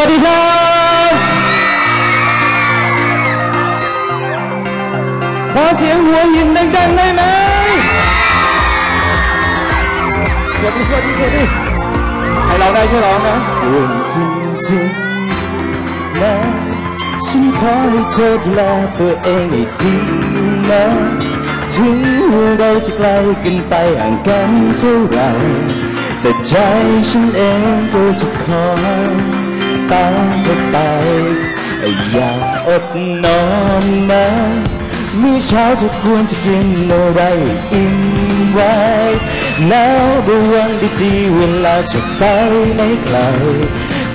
วัสดีครับขอเสียงหัวหินดังๆได้ไหมสวัสดีสวัสดีสวัสดีให้เราได้ช่วยร้องนะเรื่องจริงนะฉันขอให้เธอดูแลตัวเองให้ดีนะถึงเราจะไกลกันไปห่างกันเท่าไหรแต่ใจฉันเองก็จะคอย ตามเธอไปอย่าอดนอนนะมื้อเช้าจะควรจะกินอะไรอิ่มไว้แล้วดูวันดีๆเวลาจะไปไม่ไกล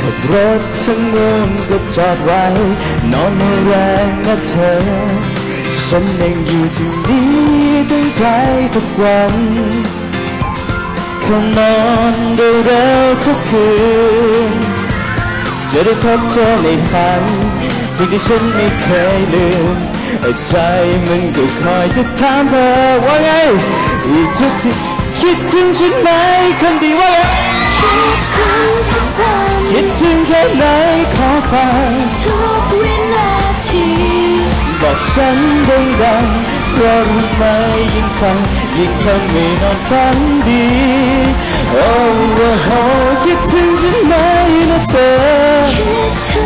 ขับรถทั้งเมืองก็จอดไว้ นอนไม่แรงนะเธอ ฉันเองอยู่ที่นี่ตั้งใจทุกวันคงนอนเร็วๆทุกคืน จะได้พบเธอในฝัน สิ่งที่ฉันไม่เคยลืมใจมันก็คอยจะถามเธอว่าไงอีกทุกที่คิดถึงฉันไหมคนดีว่าไงคิดถึงทุกวันคิดถึงแค่ไหนขอฟังทุกวินาทีบอกฉันดังๆเพราะรู้ไหมยิ่งฟัง ยิ่งทำให้นอนฝันดีโอ้โอ้โหคิดถึงฉันไหมนะเธอคิดถึ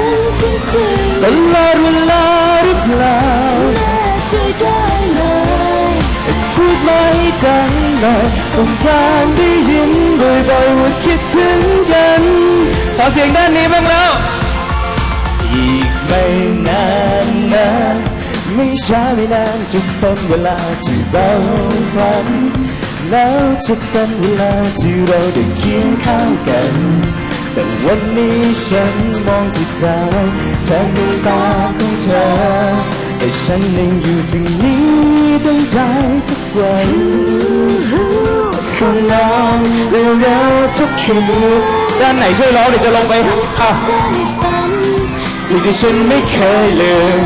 งจริงตลอดเวลาหรือเปล่าแน่ใจได้เลยพูดไม่ดังหน่อยต้องการได้ยินบ่อยๆว่าคิดถึงกันขอเสียงด้านนี้บ้างแล้ว อีกไม่นานนะ ไม่ช้าไม่นานจะเป็นเวลาที่เราฝัน แล้วจะเป็นเวลาที่เราได้เคียงข้างกัน แต่วันนี้ฉันมองที่ดาวแทนดวงตาของเธอแต่ฉันยังอยู่ที่นี้ตั้งใจทุกวันคงนอนเร็วๆทุกคืนด้านไหนช่วยร้องเดี๋ยวจะลงไปอะเธอในฝันสิ่งที่ฉันไม่เคยลืม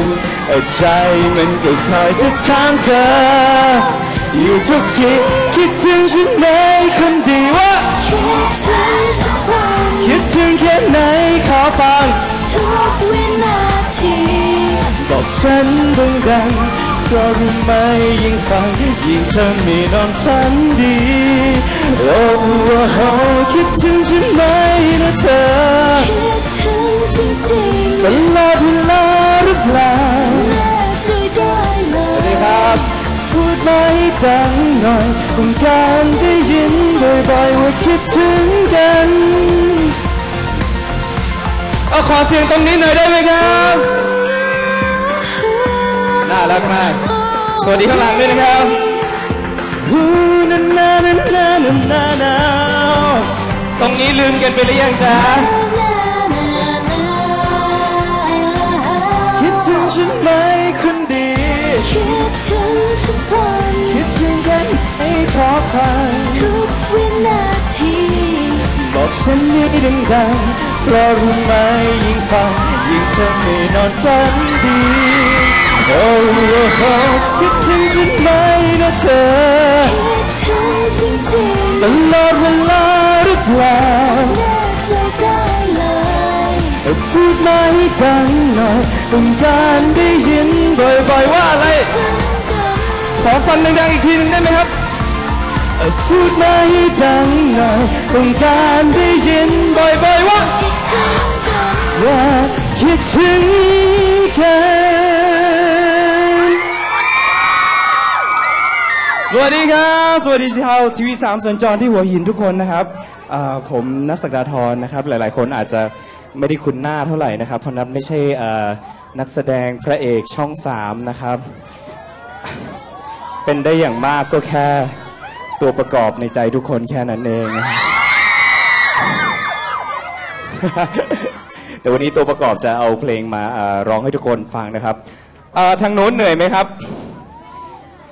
ใจมันก็คอยจะถามเธอ อยู่ทุกทีคิดถึงฉันไหมคนดีว่าคิดถึงทุกวันคิดถึงแค่ไหนขอฟังทุกวินาทีบอกฉันดังๆเพราะรู้ไหมยิ่งฟังยิ่งเธอมีนอนฝันดีโอ้โหคิดถึงฉันไหมนะเธอคิดถึงจริงตลอดเวลาหรือเปล่าๆแน่ใจ ได้เลสวัสดียครับ พูดไม่ดังหน่อยต้องการได้ยินบ่อยๆว่าคิดถึงกันเอาขอเสียงตรงนี้หน่อยได้ไหมครับ น่ารักมาก สวัสดีข้างหลังด้วยนะครับฮู้นานานานานานานาตรงนี้ลืมกันไปหรือยังจ๊ะคิดถึงฉันไหม ให้ขอฟังทุกวินาที บอกฉันนี้ดังๆเพราะรู้ไหมยิ่งฟังยิ่งเธอไม่นอนฝันดีโอ้โหคิดถึงฉันไหมนะเธอคิดถึงจริงตลอดเวลาหรือเปล่าๆแน่ใจได้เลยพูดมาให้ดังหน่อยต้องการได้ยินบ่อยๆว่าอะไร ขอฟังดังๆอีกทีหนึงได้ไหมครับ พูดมาให้ดังหน่อยต้องการได้ยินบ่อยๆว่าว่าคิดถึงกันสวัสดีครับ สวัสดีชาวทีวีสามสัญจรที่หัวหินทุกคนนะครับผมนักสักดาทรนะครับ หลายๆ คนอาจจะไม่ได้คุ้นหน้าเท่าไหร่นะครับ เพราะนับไม่ใช่นักแสดงพระเอกช่องสามนะครับ เป็นได้อย่างมากก็แค่ ตัวประกอบในใจทุกคนแค่นั้นเอง แต่วันนี้ตัวประกอบจะเอาเพลงมาร้องให้ทุกคนฟังนะครับทางโน้นเหนื่อยไหมครับ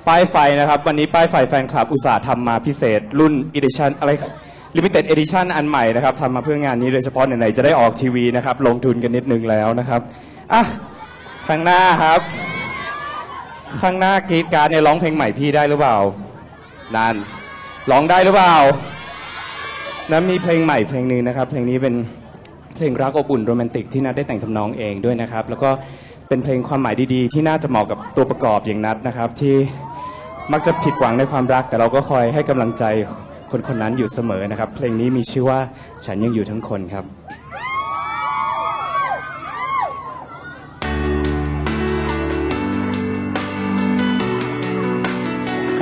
ป้ายไฟนะครับ วันนี้ป้ายไฟแฟนคลับอุตสาห์ทำมาพิเศษ รุ่น Edition อะไร Limited Edition อันใหม่นะครับทำมาเพื่องานนี้โดยเฉพาะไหนๆจะได้ออกทีวีนะครับ ลงทุนกันนิดนึงแล้วนะครับอะข้างหน้าครับ ข้างหน้ากรีดการ์ดเนี่ยร้องเพลงใหม่พี่ได้หรือเปล่า นั่นร้องได้หรือเปล่านั้นมีเพลงใหม่เพลงหนึ่งนะครับ เพลงนี้เป็นเพลงรักอบอุ่นโรแมนติกที่นัทได้แต่งทำนองเองด้วยนะครับ แล้วก็เป็นเพลงความหมายดีๆ ที่น่าจะเหมาะกับตัวประกอบอย่างนัทนะครับ ที่มักจะผิดหวังในความรัก แต่เราก็คอยให้กำลังใจคนคนนั้นอยู่เสมอนะครับ เพลงนี้มีชื่อว่าฉันยังอยู่ทั้งคนครับ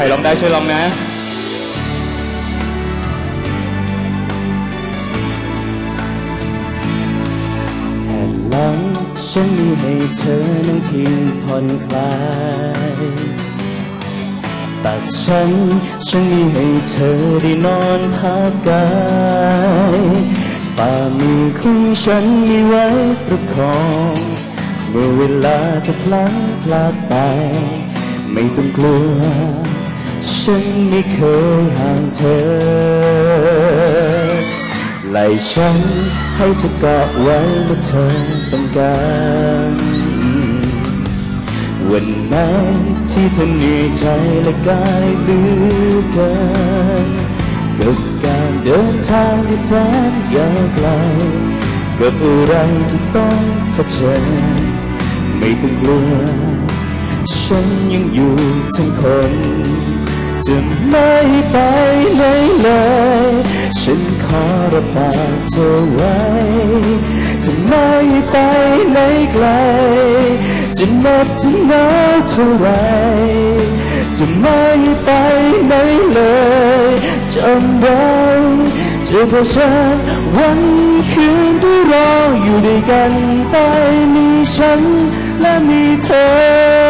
ครร้องได้ช่วยร้องนะแผ่นหลังฉันมีให้เธอนั่งพิงผ่อนคลายตักฉันฉันมีให้เธอได้นอนพักกายฝ่ามือของฉันมีไว้ประคองเมื่อเวลาจะพลั้งพลาดไปไม่ต้องกลัว ฉันไม่เคยห่างเธอ ไหลฉันให้เธอเกาะไว้เมื่อเธอต้องการ วันไหนที่เธอเหนื่อยใจและกายเหลือเกินกับการเดินทางที่แสนยาวไกลกับอะไรที่ต้องเผชิญไม่ต้องกลัวฉันยังอยู่ทั้งคน จะไม่ไปไหนเลย ฉันขอรับาดเธอไว้ จะไม่ไปไหนไกล จะเนับจะหนาวเท่าไร จะไม่ไปไหนเลยจำไว้จะเผชิญวันคืนที่เรออยู่ด้วยกันไปมีฉันและมีเธอ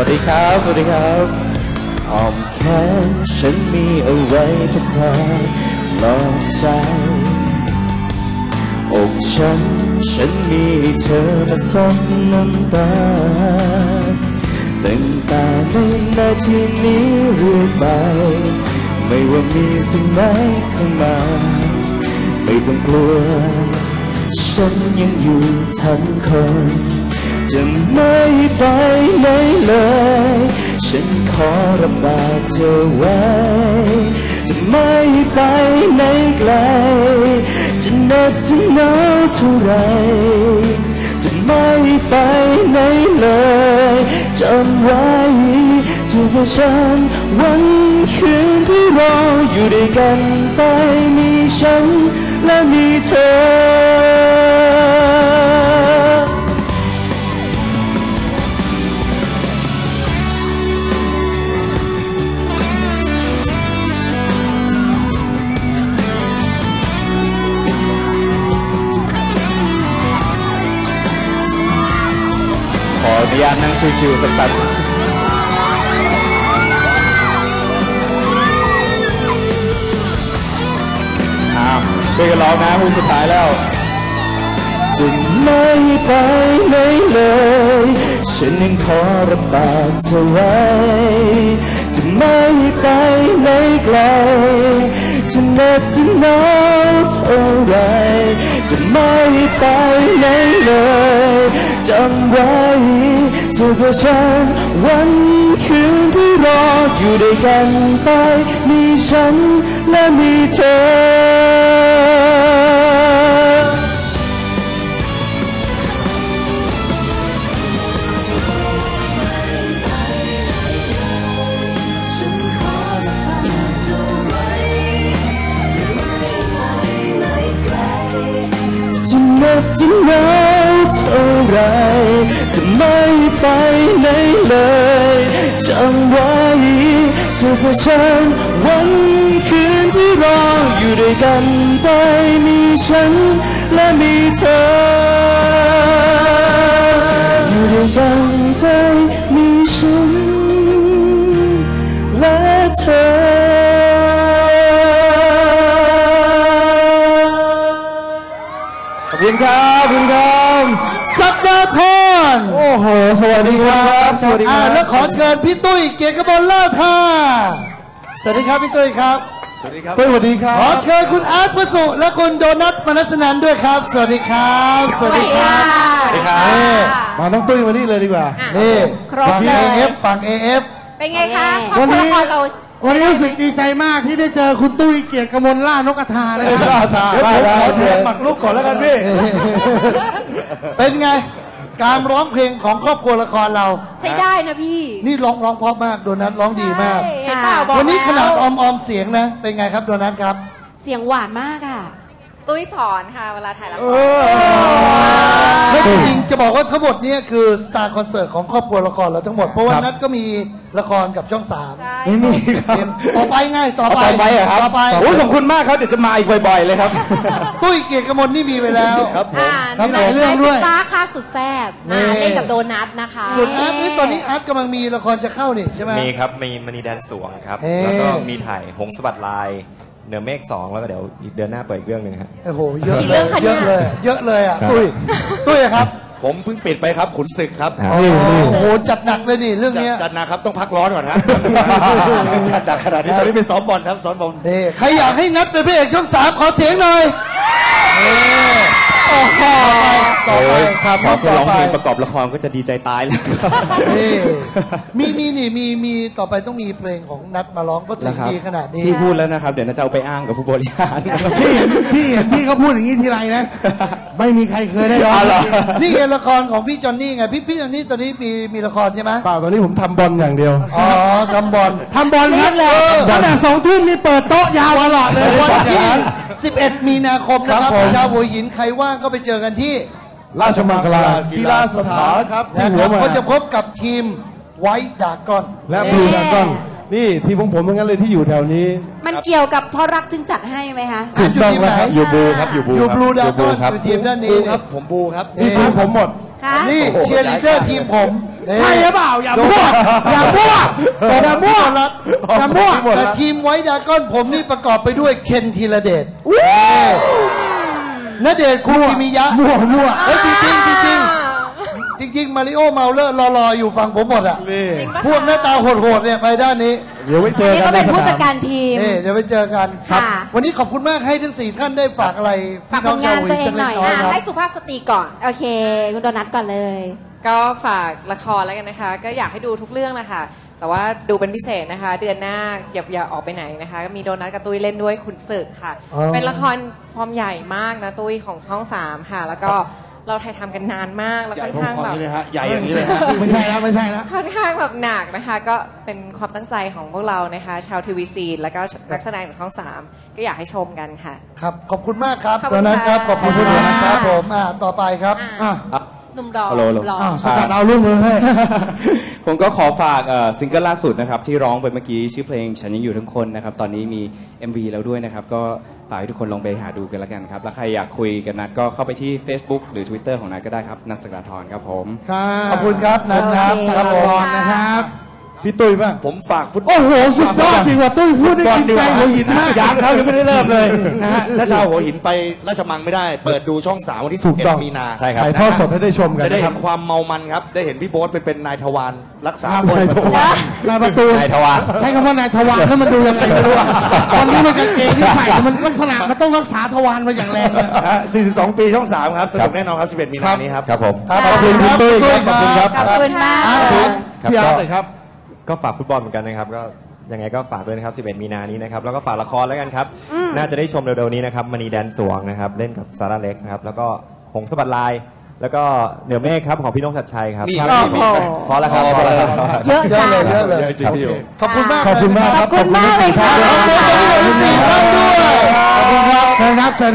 วัสดีครับ สวัสดีครับอ้อมแขนฉันมีเอาไว้เพื่อความปลอบใจอกฉัน ฉันมีเธอมาซับน้ำตาตั้งแต่ในนาทีนี้เรื่อยไป ไม่ว่ามีสิ่งไหนเข้ามา ไม่ต้องกลัว ฉันยังอยู่ทั้งคน จะไม่ไปไหนเลย ฉันขอรับบาดเธอไว้ จะไม่ไปไหนไกล จะเหนับจะหนาวเท่าไร จะไม่ไปไหนเลยจำไว้จะเผชิญวันคืนที่เรออยู่ด้วยกันไปมีฉันและมีเธอ ชิวๆสักแป๊บช่วยกันร้องนะผู้สุดท้ายแล้วจะไม่ไปไหนเลย ฉันยังขอรับบาดเธอไว้ จะไม่ไปไหนไกล จะเหน็บจะหนาวเท่าไรจะไม่ไปไหนเลยจำไว้จะเผชิญวันคืนที่รออยู่ด้วยกันไปมีฉันและมีเธอ จำไว้จะเผชิญวันคืนที่รออยู่ด้วยกันไปมีฉันและมีเธอ อยู่ด้วยกันไปมีฉันและเธอ สวัสดีคอ่ารับแล้วขอเชิญพี่ตุ้ยเกียรติกมลเลิศท่าสวัสดีครับพี่ตุ้ยครับ สวัสดีครับสวัสดีครัขอบเชิญคุณอาร์ตประสุและคุณโดนัทมนัสนันด้วยครับ สวัสดีครับ สวัสดีครับสวัสดีครับนี่มาน้องตุ้ยมานี่เลยดีกว่านี่ครบฝั่ง เลย AF ฝั่ง AF เป็นไงคะครอบวันครันี้วละครเราวันนี้รู้สึกดีใจมากที่ได้เจอคุณตุ้ยเกียรติกมลล่านกกระทานะคล่ารับทาเดี๋ยวผมขอเทปหมักลูกก่อนแล้วกันพี่ เป็นไง การร้องเพลงของครอบครัวละครเรา ใช้ได้นะพี่นี่ร้องร้องเพราะมากโดนัทร้องดีมาก ใช่เห็นเปล่าบอกวันนี้ขนาดอแล้วอมออมๆเสียงนะ เป็นไงครับโดนัทครับ เสียงหวานมากอะ ตุ้ยสอนค่ะเวลาถ่ายละครและจริงๆจะบอกว่าทั้งหมดเนี้คือสตาร์คอนเสิร์ตของครอบครัวละครเราทั้งหมด เพราะว่าครับ นัทก็มีละครกับช่องสามใช่ไม่มีครับต่อไปไง่ายต่อไปต่อไปเหรอครับต่อไปโอ้ยขอบคุณมากครับ เดี๋ยวจะมาอีกบ่อยๆเลยครับ ตุ้ยเกียรติกมลนี่มีไปแล้ว ครับผม อ่าครับในผมเรื่องด้วย ฟ้าค่าสุดแซ่บนี่อ่าเล่นกับโดนัทนะคะ ส่วนอาร์ตนี่ตอนนี้อาร์ตกำลังมีละครจะเข้านี่ใช่ไหม มีครับ มีมณีแดนสวงครับ เอ๊ะ แล้วก็มีถ่ายหงสะบัดลาย เหนือเมฆสองแล้วก็เดี๋ยวอีกเดือนหน้าเปิดอีกเรื่องหนึ่งครับ โอ้โหเยอะกี่เลเรื่ยองคะเยเนี่ยอะเลย เยอะเลยอะครับ ตุ้ยตุ้ยครับผมเพิ่งปิดไปครับขุนศึกครับโอ้โหจัดหนักเลยนี่เรื่องจัดเนี้ยจัดนะครับต้องพักร้อนก่อนฮะ จัดหนักขนาดนี้ตอนนี้ไปซ้อมบอลครับซ้อมบอล นี่ใครอยากให้นัดเป็นพระเอกช่องสามขอเสียงหน่อยนี่ โอ้โหต่อไปครับขอแค่ร้องเพลงประกอบละครก็จะดีใจตายแล้วครับนี่มีมีนี่มีมีต่อไปต้องมีเพลงของนัดมาร้องเพราะเสียงดีขนาดนี้พี่พูดแล้วนะครับ เดี๋ยวน่าจะเอาไปอ้างกับผู้บริหารพี่พี่เห็นพี่เขาพูดอย่างนี้ทีไรนะ ไม่มีใครเคยได้ร้องนี่ไงละครของพี่จอนนี่ไงพี่พี่จอนนี่ตอนนี้มีมีละครใช่ไหมเปล่าตอนนี้ผมทำบอลอย่างเดียวอ๋อทำบอลทำบอลครับตั้งแต่สองทุ่มนี่เปิดโต๊ะยาวตลอดเลยวันที่ 11 มีนาคมนะครับ ครับผม ชาวหัวหินใครว่างก็ไปเจอกันที่ราชมังคลากีฬาสถานครับที่นะคหัวรับหมาก็จะพบกับทีมไวท์ดากอน และบลูดากอนนี่ทีมของผมทั้งนั้นเลยที่อยู่แถวนี้ มันเกี่ยวกับเพราะรักจึงจัดให้ไหมคะ ถูกต้องแล้วครับ อยู่บูครับอยู่บูอยู่ครับบลูดาอยู่กอนครับคือทีมด้านบูนี้ครับผมบูครับ นี่ทีมผมหมด คะ นี่เชียร์ลีดเดอร์ทีมผมนี่ ใช่หรือเปล่า อย่ามั่วอย่ามั่วอย่ามั่วรัฐอย่ามั่วแต่ทีมไวท์ดากอนผมนี่ประกอบไปด้วยเคนธีรเดชนเดชน์คูกิมิยะมั่วมั่วเฮ้ยจริงๆจริงๆจริงๆ มาริโอเมาเลอร์รอๆ อยู่ฝั่งผมหมดอะนี่พวกหน้าตาโหดๆ เนี่ย ไปด้านนี้ เดี๋ยวไว้เจอัอนนี้กันเขาในเป็นสผู้นาจัดมการทีมเอ้เดี๋ยวไปเจอกันค่ะวันนี้ขอบคุณมากให้ทั้งสี่ท่านได้ฝากอะไรฝากพี่ผน้องลชางาวนหัวตัหิวนเองสักหเล็น่กอยน้อยครับอะให้สุภาพสตรีก่อน โอเค คุณโดนัทก่อนเลย ก็ฝากละครแล้วกันนะคะ ก็อยากให้ดูทุกเรื่องนะคะ แต่ว่าดูเป็นพิเศษนะคะ เดือนหน้าอย่าอย่าออกไปไหนนะคะก็มีโดนัทกับตุ้ยเล่นด้วยคุณศึกค่ะ อ๋อ เป็นละครฟอร์มใหญ่มากนะตุ้ยของช่องสามค่ะ แล้วก็เราถ่ายทำกันนานมากแล้วใหญ่ค่อนพอข้างๆแบบนี้เลยฮะ ใหญ่อย่างนี้เลยฮะ ไม่ใช่แล้วไม่ใช่แล้ว ค่อนข้างแบบหนักนะคะ ก็เป็นความตั้งใจของพวกเรานะคะ ชาวทีวีซีแล้วก็นักแสดงจากช่องสามก็อยากให้ชมกันค่ะ ครับ ขอบคุณมากครับขอบตคุอนณนั้นครับค่ะขอบคุณคุณโดนัทครับผม อ่า ต่อไปครับ อะ อะ หนุ่มรอฮัลโหลหนุ่มรออ้าวสกัดเอาลูกมือให้ ผมก็ขอฝากเอ่อซิงเกิลล่าสุดนะครับที่ร้องไปเมื่อกี้ชื่อเพลงฉันยังอยู่ทั้งคนนะครับตอนนี้มี MV แล้วด้วยนะครับ ก็ฝากให้ทุกคนลองไปหาดูกันละกันครับ แล้วใครอยากคุยกันนัดก็เข้าไปที่ Facebook หรือ Twitter ของนัดก็ได้ครับ นัทสกดาธรครับผมขอบคุณครับนัทครับโอเคครับผมนะครับ พี่ตุ้ยป่ะผมฝากฟุตบอลโอ้โห สุดยอดจริงว่ะตุ้ยพูดได้กินใจหัวหินมากยังครับยังไม่ได้เริ่มเลยนะฮะถ้าชาวหัวหินไปราชมังไม่ได้ เปิดดูช่องสามวันที่ถูกต้อง11มีนาใช่ครับถ่ายทอดสดให้ได้ชมกันจะได้นะคเห็รับนความเมามันครับ ได้เห็นพี่โบ๊ทเป็นเป็นนายทวารรักษาครับบอลนายทวารนายประตูนายทวารใช้คำว่านายทวารแล้วมันดูยังไงไม่รู้อะตอนนี้มันกางเกงที่ใส่มันลักษณะมันต้องรักษาทวารมาอย่างแรงเลยนะฮะ42 ปีช่อง3ครับสนุกแน่นอนครับ11มีนานี้ครับครับผมครับขอบคุณครับตุ้ยครับขอบคุณครับขอบคุณมากอาร์ตครับครับพี่อาร์ตก็เลยครับ ก็ฝากฟุตบอลเหมือนกันนะครับ ก็ยังไงก็ฝากด้วยนะครับ 11 มีนานี้นะครับ แล้วก็ฝากละครแล้วกันครับน่าจะได้ชมเร็วๆนี้นะครับมณีแดนสวงนะครับ เล่นกับซาร่าเล็กนะครับ แล้วก็หงส์สบัดลาย แล้วก็เหนือเมฆครับของพี่นกชัดชัยครับมีครับ โอ้โห พอแล้วครับพอแล้วครับพอแล้ครเยอะเลยเยอะเลยจริงขอบคุณมากขอบคุณมากขอบคุณมากเลยค่ะ ขอบคุณมากเลยครับ ขอบคุณครับเชิญครักเชิญ